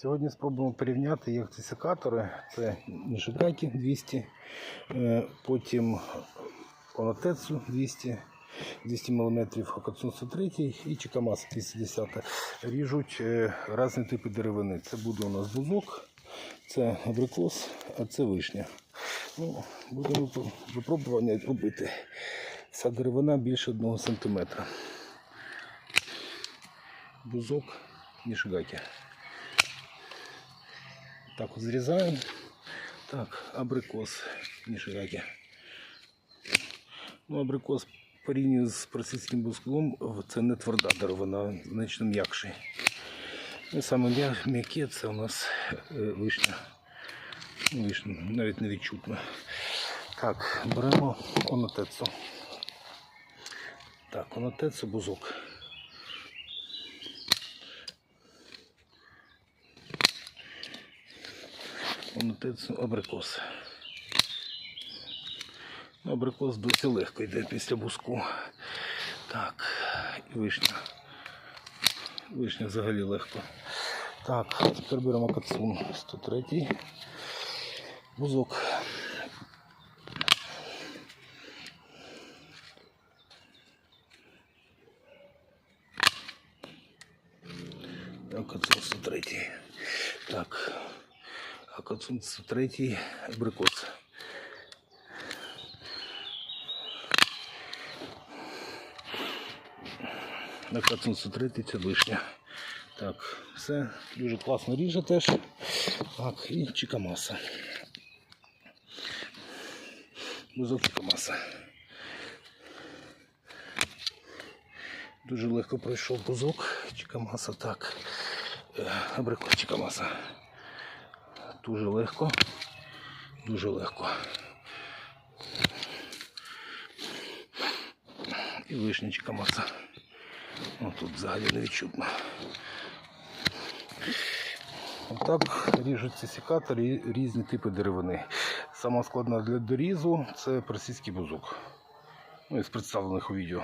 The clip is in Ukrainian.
Сьогодні спробуємо порівняти, як ці секатори. Це Нішикакі 200, е, потім Онотецу 200, 200 мм, Акацун 103 і Чикамаса 210. Ріжуть е, різні типи деревини. Це буде у нас бузок, це абрикос, а це вишня. Ну, будемо випробування робити. Ця деревина більше 1 см. Бузок Нішигакі. Так от зрізаємо. Так, абрикос Нішигакі. Ну, абрикос порівняно з персидським бузком, це не тверда деревина, значно м'якший. Ну, саме м'яке це у нас е, вишня. Вишня, навіть не відчутно. Так, беремо онотецу. Так, онотецу бузок. Онотецу абрикос. Ну, Абрикос досить легко йде після буску. Так, і вишня. Вишня взагалі легко. Так, тепер беремо кацун 103. Бузок. Акацун 103. Так. Акацун 103 абрикос. Акацун 103 це вишня. Так, все дуже класно ріже теж. Так, і чикамаса. Бузок чикамаса. Дуже легко пройшов бузок, чикамаса, так. Е, Абрикос чикамаса. Дуже легко. Дуже легко. І вишня чикамаса. Ну, тут взагалі не відчутно. Отак ріжуть ці секатори різні типи деревини. Сама складна для дорізу це персидський бузок. Ну, із представлених у відео.